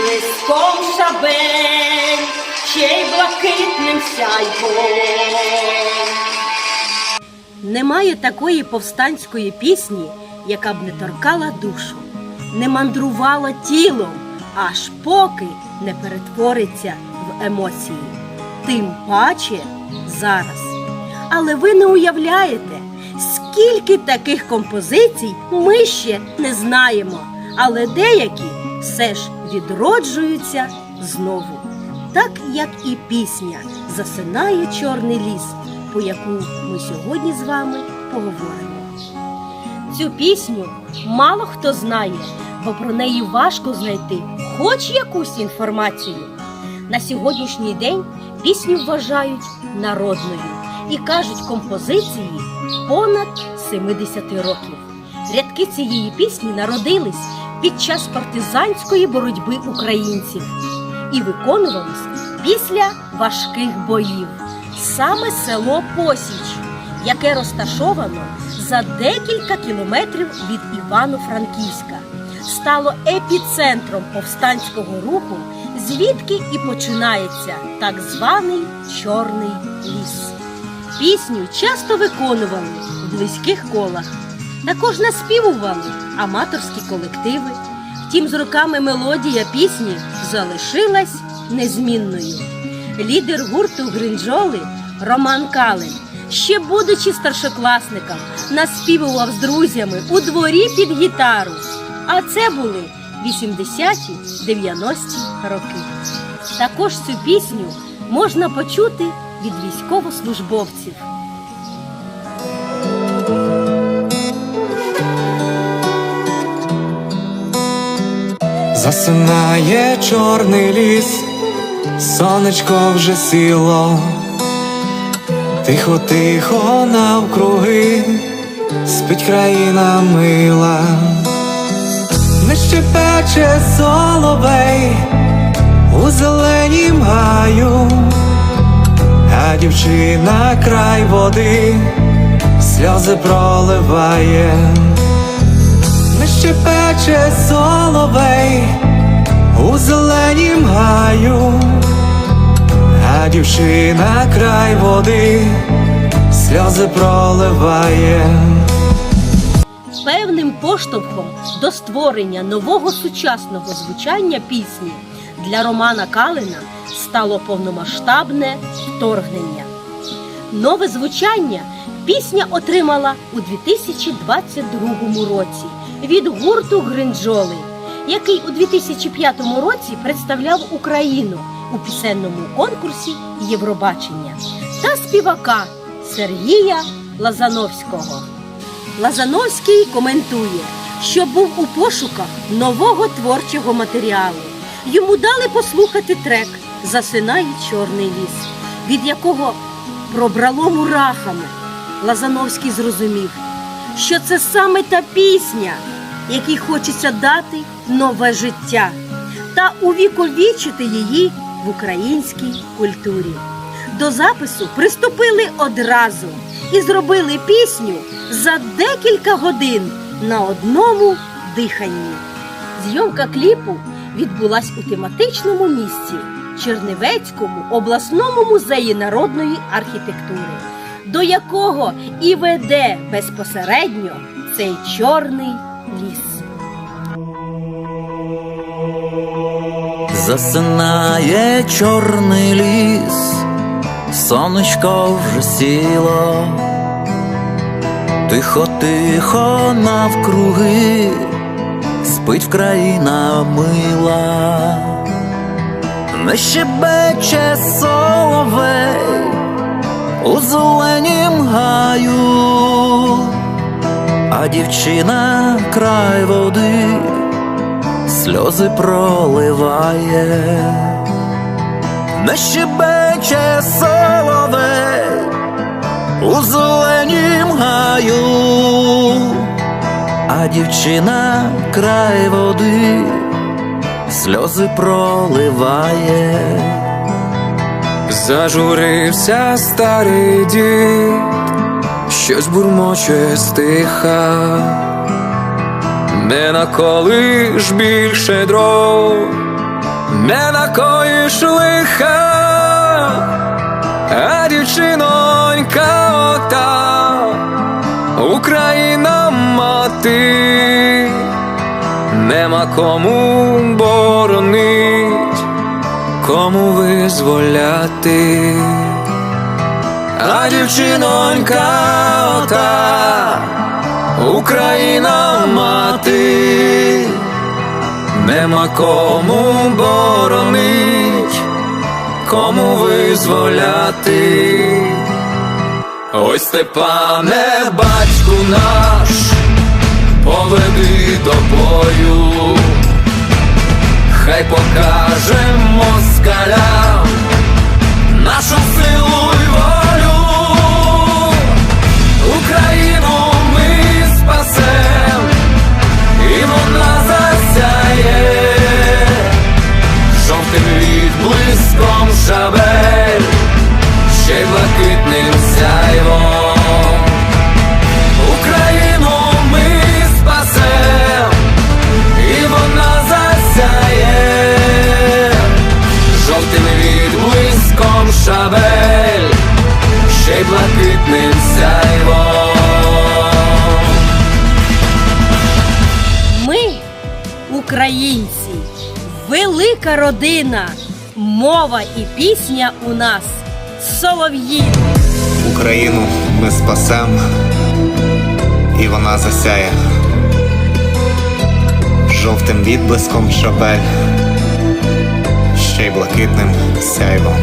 відблиском шабель, ще й блакитним сяйвом. Немає такої повстанської пісні, яка б не торкала душу, не мандрувала тілом, аж поки не перетвориться в емоції. Тим паче зараз. Але ви не уявляєте, скільки таких композицій ми ще не знаємо, але деякі все ж відроджуються знову. Так як і пісня Засинає чорний ліс, по яку ми сьогодні з вами поговоримо. Цю пісню мало хто знає, бо про неї важко знайти хоч якусь інформацію. На сьогоднішній день пісню вважають народною і кажуть композиції понад 70 років. Рядки цієї пісні народились під час партизанської боротьби українців і виконувались після важких боїв. Саме село Посіч, яке розташовано за декілька кілометрів від Івано-Франківська, стало епіцентром повстанського руху, звідки і починається так званий Чорний ліс. Пісню часто виконували в близьких колах. Також наспівували аматорські колективи. Втім, з роками мелодія пісні залишилась незмінною. Лідер гурту Гринджоли Роман Калин, ще будучи старшокласником, наспівував з друзями у дворі під гітару. А це були 80-ті, 90-ті роки. Також цю пісню можна почути від військовослужбовців. Засинає чорний ліс, сонечко вже сіло, тихо, тихо навкруги, спить країна мила, не щепече соловей у зеленім гаю, а дівчина край води, сльози проливає щепече соловей у зеленім гаю, а дівчина край води, сльози проливає. Певним поштовхом до створення нового сучасного звучання пісні для Романа Калина стало повномасштабне вторгнення. Нове звучання пісня отримала у 2022 році від гурту Гринджоли, який у 2005 році представляв Україну у пісенному конкурсі Євробачення та співака Сергія Лазановського. Лазановський коментує, що був у пошуках нового творчого матеріалу. Йому дали послухати трек Засинає чорний ліс, від якого пробрало мурахами. Лазановський зрозумів, що це саме та пісня, якій хочеться дати нове життя та увіковічити її в українській культурі. До запису приступили одразу і зробили пісню за декілька годин на одному диханні. Зйомка кліпу відбулась у тематичному місці Чернівецькому обласному музеї народної архітектури, до якого і веде безпосередньо цей чорний ліс. Засинає чорний ліс, сонечко вже сіло, тихо, тихо навкруги, спить країна мила, не щебече соловей у зеленім гаю, а дівчина край води сльози проливає, не щебече соловей у зеленім гаю, а дівчина край води сльози проливає. Зажурився старий дід, щось бурмоче стиха, не наколиш більше дров, не накоїш лиха, а дівчинонька ота, Україна мати, нема кому боронить, кому визволяти. А дівчинонька ота, Україна мати, нема кому боронить, кому визволяти. Ой, Степане, батьку наш, поведи до бою, хай покаже українці, велика родина, мова і пісня у нас солов'їна. Україну ми спасем, і вона засяє жовтим відблиском шабель, ще й блакитним сяйвом.